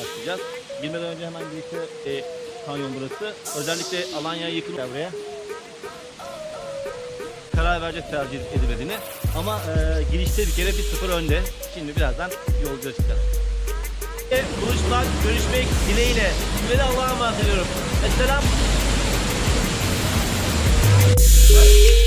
başlayacağız. Girmeden önce hemen girişte e, kanyon burası. Özellikle Alanya'ya yakın buraya. Karar vereceğiz tercih edilmediğini. Ama e, girişte bir kere bir sıfır önde. Şimdi birazdan yolculuğa çıkacağız. Buluşmak, görüşmek dileğiyle. Sizleri Allah'a emanet ediyorum. Esselam. Selamünaleyküm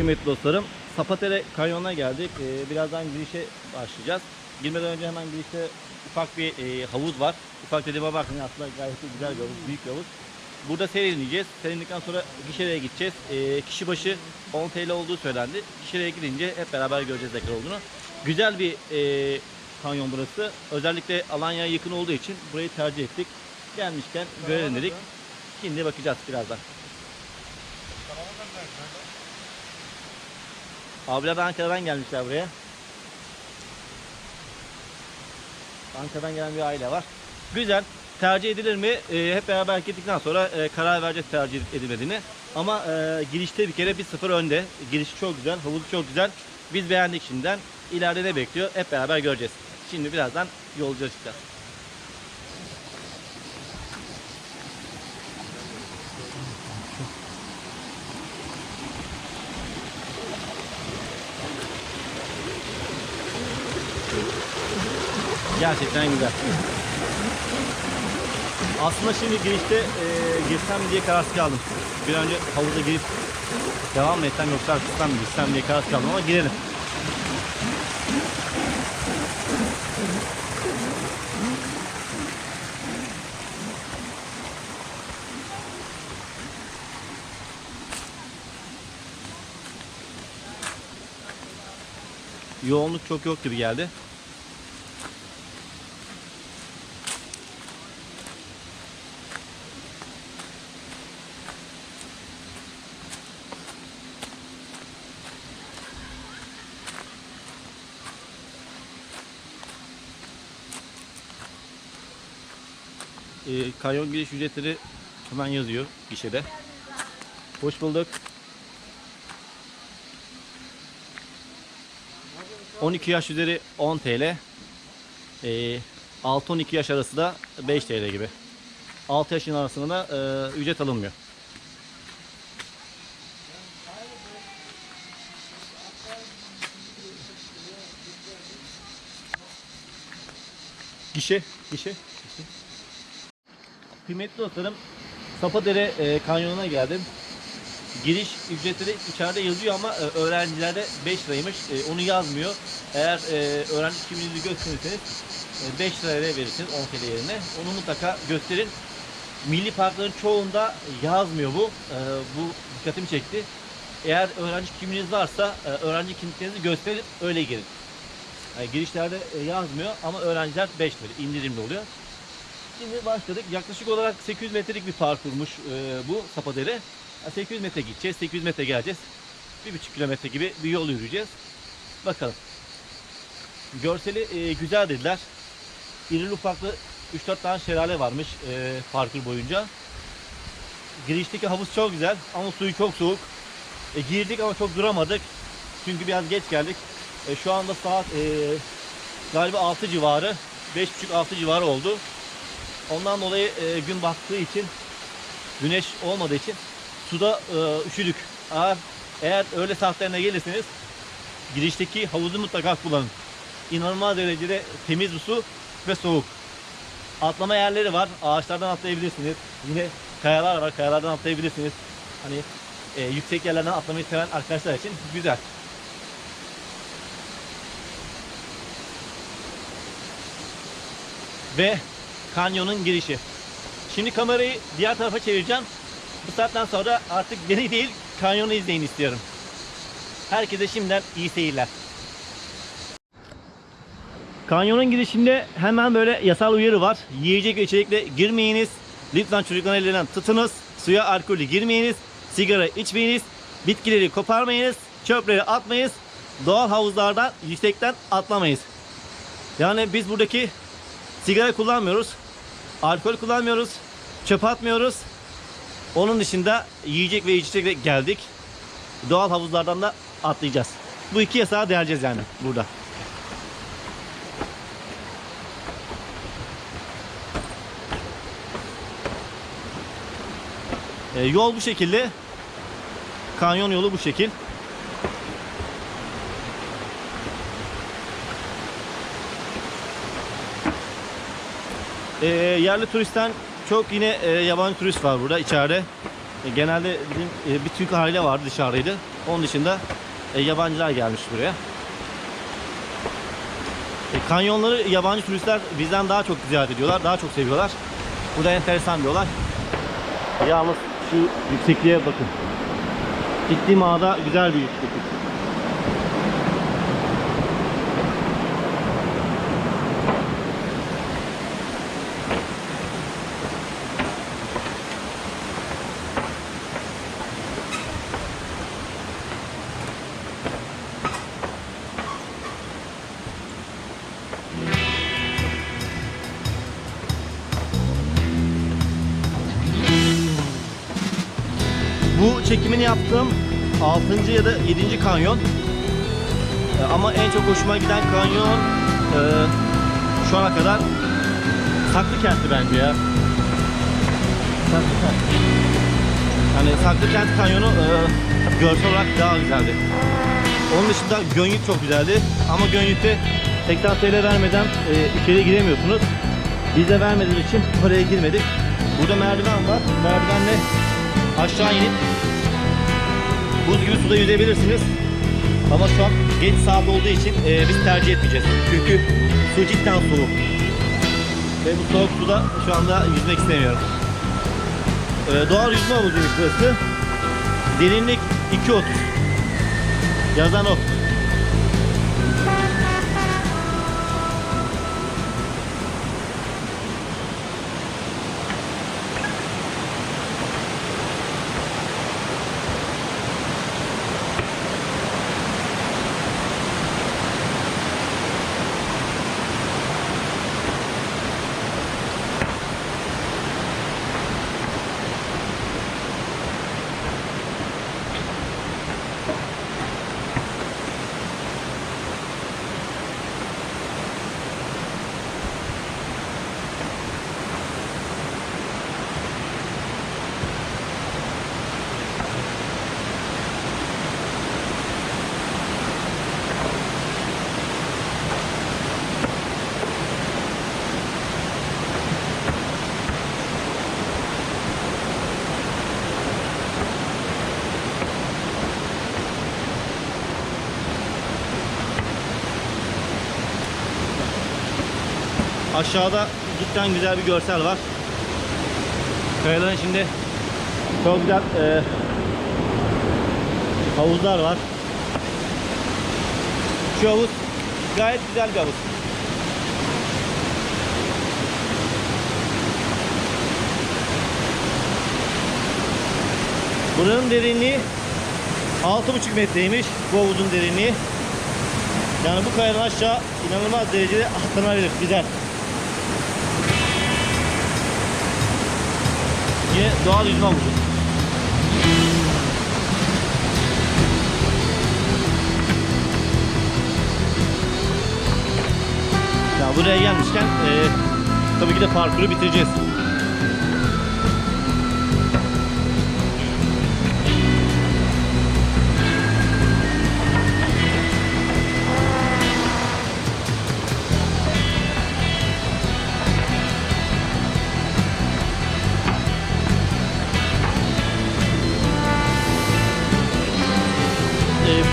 kıymetli dostlarım. Sapatere Kanyon'a geldik. Ee, birazdan girişe başlayacağız. Girmeden önce hemen girişte ufak bir e, havuz var. Ufak dediğime bakın aslında gayet güzel bir havuz, büyük bir havuz. Burada serinleyeceğiz. Serinledikten sonra gişelere gideceğiz. Ee, kişi başı 10 TL olduğu söylendi. Gişelere gidince hep beraber göreceğiz ne olduğunu. Güzel bir e, kanyon burası. Özellikle Alanya'ya yakın olduğu için burayı tercih ettik. Gelmişken görelim dedik. Şimdi bakacağız birazdan. Abiler de Ankara'dan gelmişler buraya. Ankara'dan gelen bir aile var. Güzel. Tercih edilir mi? Ee, hep beraber gittikten sonra e, karar vereceğiz tercih edilmediğini. Ama e, girişte bir kere bir sıfır önde. Girişi çok güzel, havuzu çok güzel. Biz beğendik şimdiden. İleride ne bekliyor? Hep beraber göreceğiz. Şimdi birazdan yolculuğa çıkacağız. Gerçekten güzel. Aslında şimdi girişte e, girsem diye kararsız kaldım. Bir önce havuza girip devam mı etsem yoksa mı girsem diye kararsız kaldım ama girelim. Yoğunluk çok yok gibi geldi. Kanyon giriş ücretleri hemen yazıyor gişede. Hoş bulduk. 12 yaş üzeri 10 TL. E, 6-12 yaş arası da 5 TL gibi. 6 yaşın arasında da e, ücret alınmıyor. Gişe, gişe. Kıymetli dostlarım, Sapadere e, kanyonuna geldim. Giriş ücretleri içeride yazıyor ama e, öğrencilerde 5 liraymış. E, onu yazmıyor. Eğer e, öğrenci kimliğinizi gösterirseniz e, 5 liraya verirsiniz 10 TL yerine. Onu mutlaka gösterin. Milli parkların çoğunda yazmıyor bu. E, bu dikkatimi çekti. Eğer öğrenci kimliğiniz varsa e, öğrenci kimliklerinizi gösterip öyle girin. Yani girişlerde e, yazmıyor ama öğrenciler 5 lira indirimli oluyor. Şimdi başladık. Yaklaşık olarak 800 metrelik bir parkurmuş e, bu Sapadere. Yani 800 metre gideceğiz, 800 metre geleceğiz. 1,5 kilometre gibi bir yol yürüyeceğiz. Bakalım. Görseli e, güzel dediler. İrili ufaklı 3-4 tane şelale varmış e, parkur boyunca. Girişteki havuz çok güzel ama suyu çok soğuk. E, girdik ama çok duramadık. Çünkü biraz geç geldik. E, şu anda saat e, galiba 6 civarı. 5.30-6 civarı oldu. Ondan dolayı e, gün battığı için güneş olmadığı için suda e, üşüdük. Eğer, eğer öğle saatlerine gelirseniz girişteki havuzu mutlaka kullanın. İnanılmaz derecede temiz bir su ve soğuk. Atlama yerleri var. Ağaçlardan atlayabilirsiniz. Yine kayalar var. Kayalardan atlayabilirsiniz. Hani e, yüksek yerlerden atlamayı seven arkadaşlar için güzel. Ve kanyonun girişi. Şimdi kamerayı diğer tarafa çevireceğim. Bu saatten sonra artık beni değil kanyonu izleyin istiyorum. Herkese şimdiden iyi seyirler. Kanyonun girişinde hemen böyle yasal uyarı var. Yiyecek ve içecekle girmeyiniz. Lütfen çocukların ellerinden tutunuz. Suya alkolü girmeyiniz. Sigara içmeyiniz. Bitkileri koparmayınız. Çöpleri atmayız. Doğal havuzlardan yüksekten atlamayız. Yani biz buradaki sigara kullanmıyoruz. Alkol kullanmıyoruz. Çöp atmıyoruz. Onun dışında yiyecek ve içecekle geldik. Doğal havuzlardan da atlayacağız. Bu iki yasağı deleceğiz yani burada. E, yol bu şekilde. Kanyon yolu bu şekil. E, yerli turistten çok yine e, yabancı turist var burada içeride. E, genelde bizim e, bir Türk aile vardı dışarıdaydı. Onun dışında e, yabancılar gelmiş buraya. E, kanyonları yabancı turistler bizden daha çok ziyaret ediyorlar, daha çok seviyorlar. Bu da enteresan bir olay. Yalnız şu yüksekliğe bakın. Ciddi manada güzel bir yükseklik. Çekimini yaptığım 6. ya da 7. kanyon. E, Ama en çok hoşuma giden kanyon e, şu ana kadar Saklı Kent'ti bence ya. Saklı Kent. Saklı Kent kanyonu e, görsel olarak daha güzeldi. Onun dışında Gönyük çok güzeldi. Ama Gönyük'te 80 TL vermeden e, içeri giremiyorsunuz. Bize vermediği için oraya girmedik. Burada merdiven var. Merdivenle aşağı inip buz gibi suda yüzebilirsiniz. Ama şu an geç saat olduğu için e, biz tercih etmeyeceğiz. Çünkü su cidden soğuk. Ve bu soğuk suda şu anda yüzmek istemiyorum. E, doğal yüzme havuzuymuş burası. Derinlik 2.30. Yazan o. Aşağıda cidden güzel bir görsel var. Kayaların içinde çok güzel e, havuzlar var. Şu havuz gayet güzel bir havuz. Buranın derinliği 6,5 metreymiş bu havuzun derinliği. Yani bu kayadan aşağı inanılmaz derecede atlanabilir. Güzel. Yine doğal yüzme havuzu. Ya buraya gelmişken eee, tabii ki de parkuru bitireceğiz.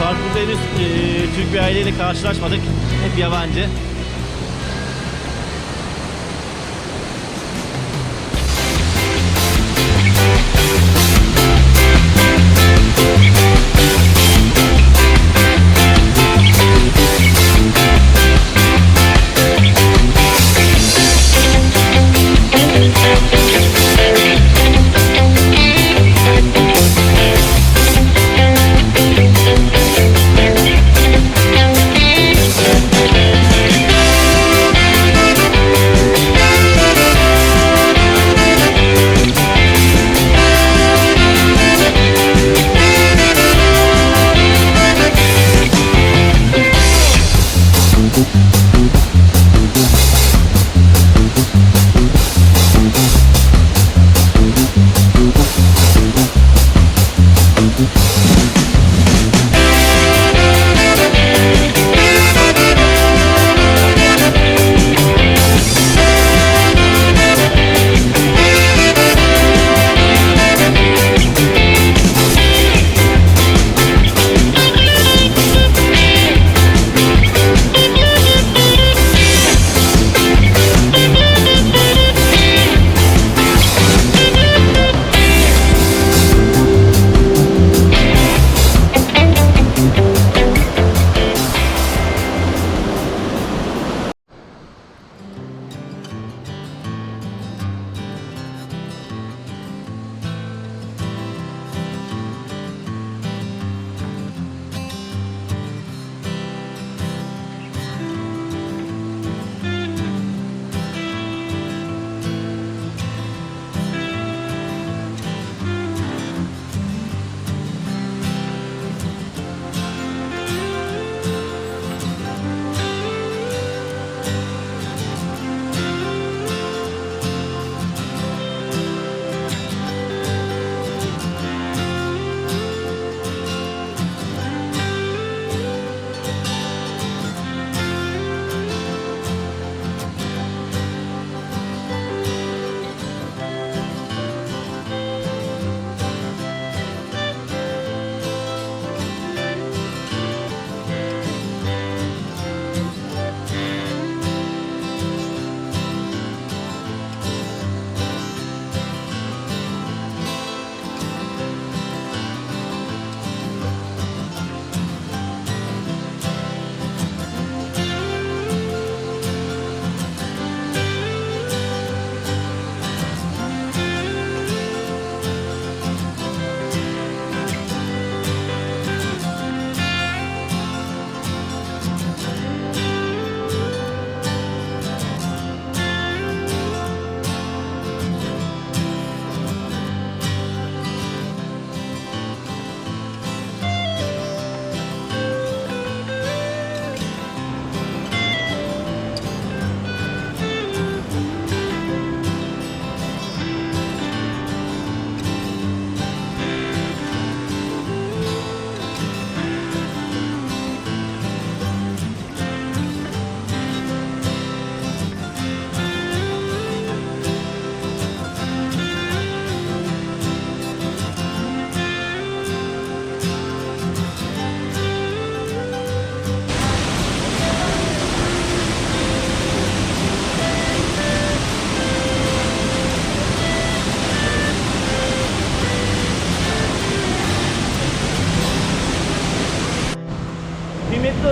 Parkurda henüz e, Türk bir aileyle karşılaşmadık. Hep yabancı.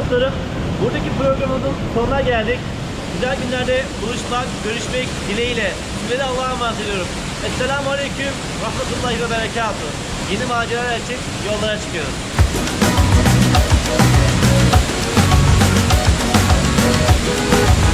Dostlarım, buradaki programımızın sonuna geldik. Güzel günlerde buluşmak, görüşmek dileğiyle. Sizleri Allah'a emanet ediyorum. Esselamu Aleyküm, Rahmetullahi ve Berekatuhu. Yeni maceralar için yollara çıkıyoruz. E,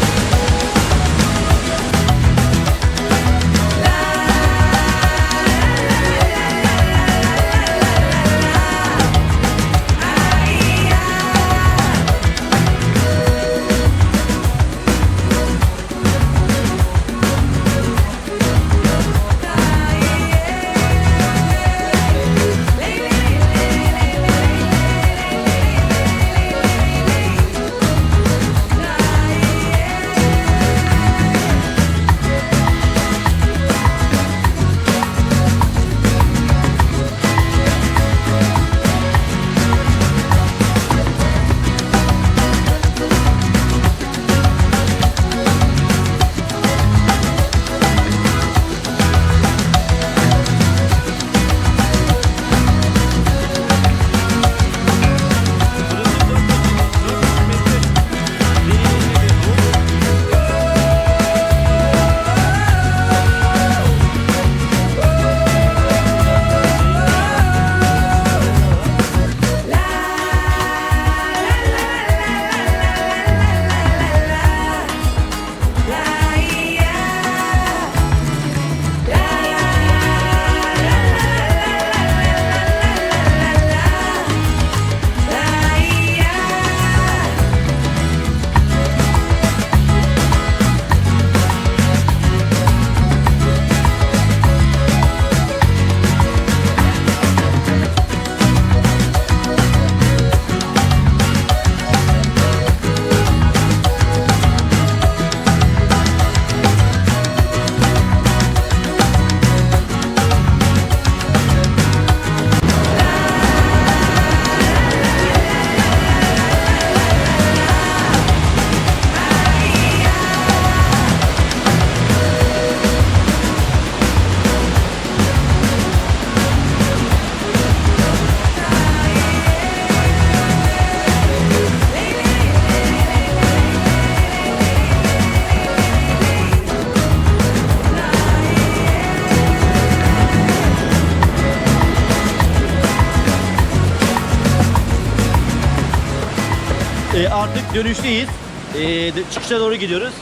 dönüşteyiz. E, de- çıkışa doğru gidiyoruz.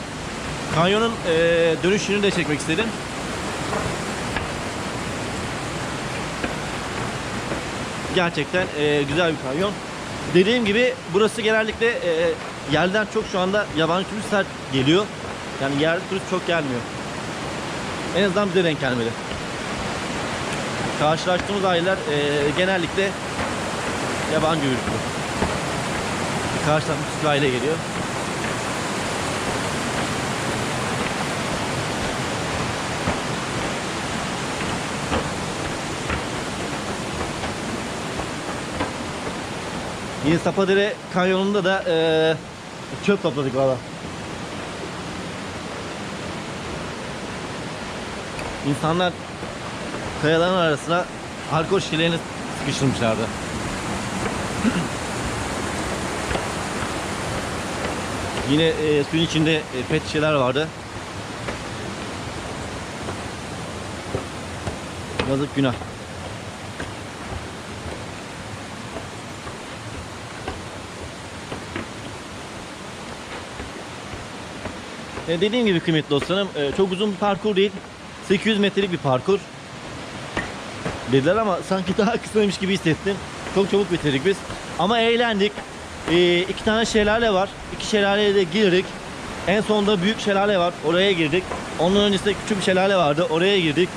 Kanyonun e, dönüşünü de çekmek istedim. Gerçekten e, güzel bir kanyon. Dediğim gibi burası genellikle e, yerden çok şu anda yabancı turistler geliyor. Yani yerli turist çok gelmiyor. En azından bize denk gelmedi. Karşılaştığımız aileler e, genellikle yabancı uyruklu. Karşıdan bir aile geliyor. Yine Sapadere kanyonunda da eee çöp topladık valla. İnsanlar kayaların arasına alkol şişelerini sıkıştırmışlardı. Yine e, suyun içinde e, pet şişeler vardı. Yazık günah. E, dediğim gibi kıymetli dostlarım e, çok uzun bir parkur değil. 800 metrelik bir parkur. Dediler ama sanki daha kısaymış gibi hissettim. Çok çabuk bitirdik biz. Ama eğlendik. E, iki tane şelale var. İki şelaleye de girdik. En sonunda büyük şelale var. Oraya girdik. Ondan öncesinde küçük bir şelale vardı. Oraya girdik.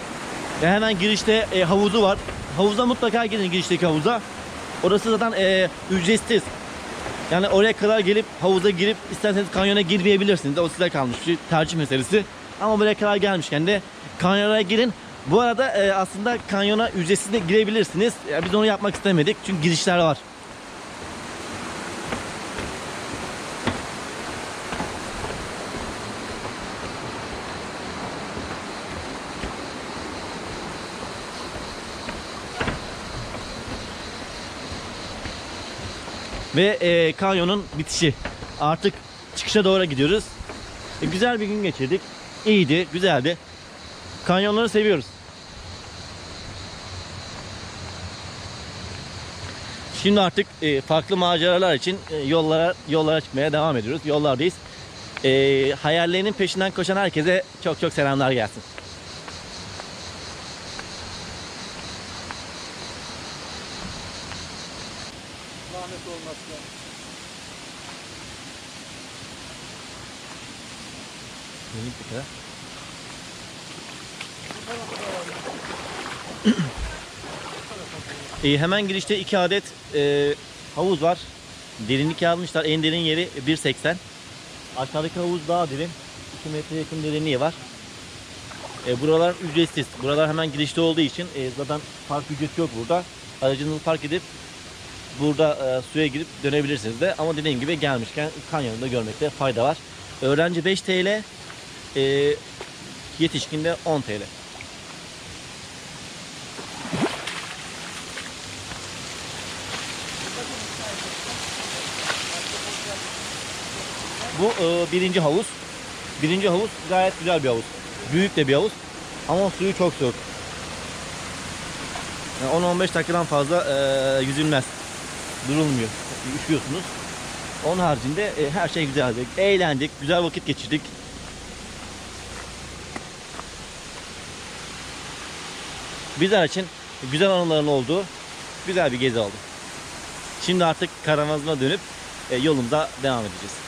E, hemen girişte e, havuzu var. Havuza mutlaka gidin girişteki havuza. Orası zaten e, ücretsiz. Yani oraya kadar gelip havuza girip isterseniz kanyona girmeyebilirsiniz. O size kalmış bir tercih meselesi. Ama buraya kadar gelmişken de kanyona girin. Bu arada e, aslında kanyona ücretsiz de girebilirsiniz. Ya biz onu yapmak istemedik çünkü girişler var. Ve e, kanyonun bitişi. Artık çıkışa doğru gidiyoruz. E, güzel bir gün geçirdik. İyiydi, güzeldi. Kanyonları seviyoruz. Şimdi artık e, farklı maceralar için e, yollara yollara çıkmaya devam ediyoruz. Yollardayız. E, hayallerinin peşinden koşan herkese çok çok selamlar gelsin. E, hemen girişte iki adet e, havuz var. Derinlik yazmışlar. En derin yeri 1.80. Aşağıdaki havuz daha derin. 2 metre yakın derinliği var. E, buralar ücretsiz. Buralar hemen girişte olduğu için e, zaten park ücreti yok burada. Aracınızı park edip burada e, suya girip dönebilirsiniz de. Ama dediğim gibi gelmişken kanyonu görmekte fayda var. Öğrenci 5 TL, e, yetişkinde 10 TL. Bu e, birinci havuz. Birinci havuz gayet güzel bir havuz. Büyük de bir havuz. Ama suyu çok soğuk. Yani 10-15 dakikadan fazla e, yüzülmez. Durulmuyor. Üşüyorsunuz. Onun haricinde e, her şey güzeldi. Eğlendik, güzel vakit geçirdik. Bizler için güzel anıların olduğu güzel bir gezi oldu. Şimdi artık karavazına dönüp e, yolumuza devam edeceğiz.